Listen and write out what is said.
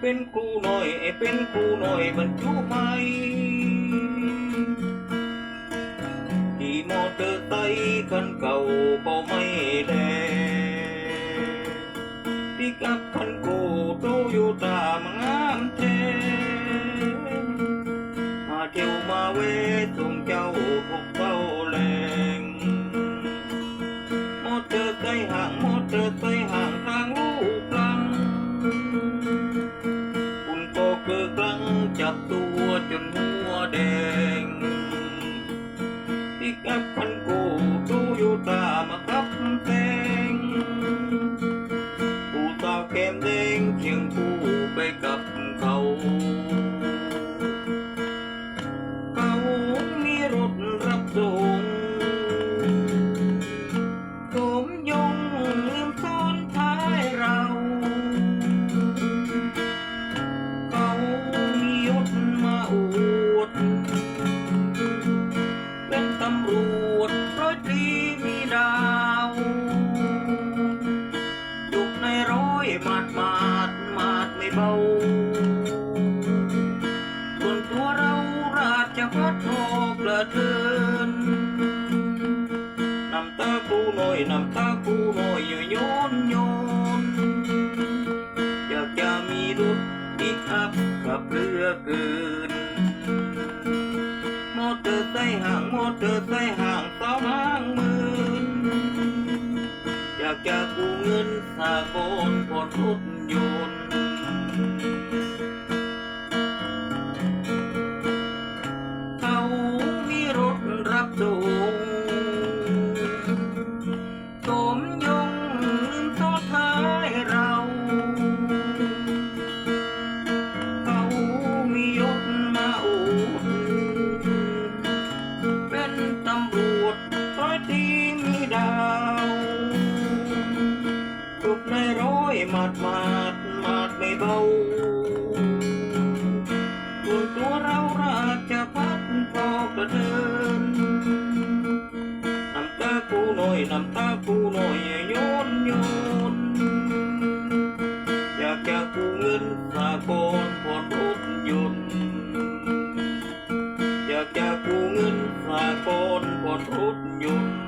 เป็นครูหน่อยไอ้เป็นครูหน่อยบรรจุไหมขี่มอเตอร์ไซค์คันเก่าก็ไม่แลปิกอัพคันโกโตโยต้ามา น้ำตากูหน่อยอย่โยนโยนอยากจะมีรถปิกอัพขับเรือเกินมอเตอร์ไซค์ห่างมอเตอร์ไซค์ห่างสาวห้างหมื่นอยากจะกู้เงินสากลผ่อนรถยนต์ จุกในร้อยหมาดหมาดหมาดไม่เบาส่วตัวเราราชพัฒพอกระเดินน้ำตากูหน่อยน้ำตากูหน่อยย่าโยนโยนอยากจะกู้เงินสากลผ่อนรถยนต์อยากจะกู้เงินสากลผ่อนรถยนต์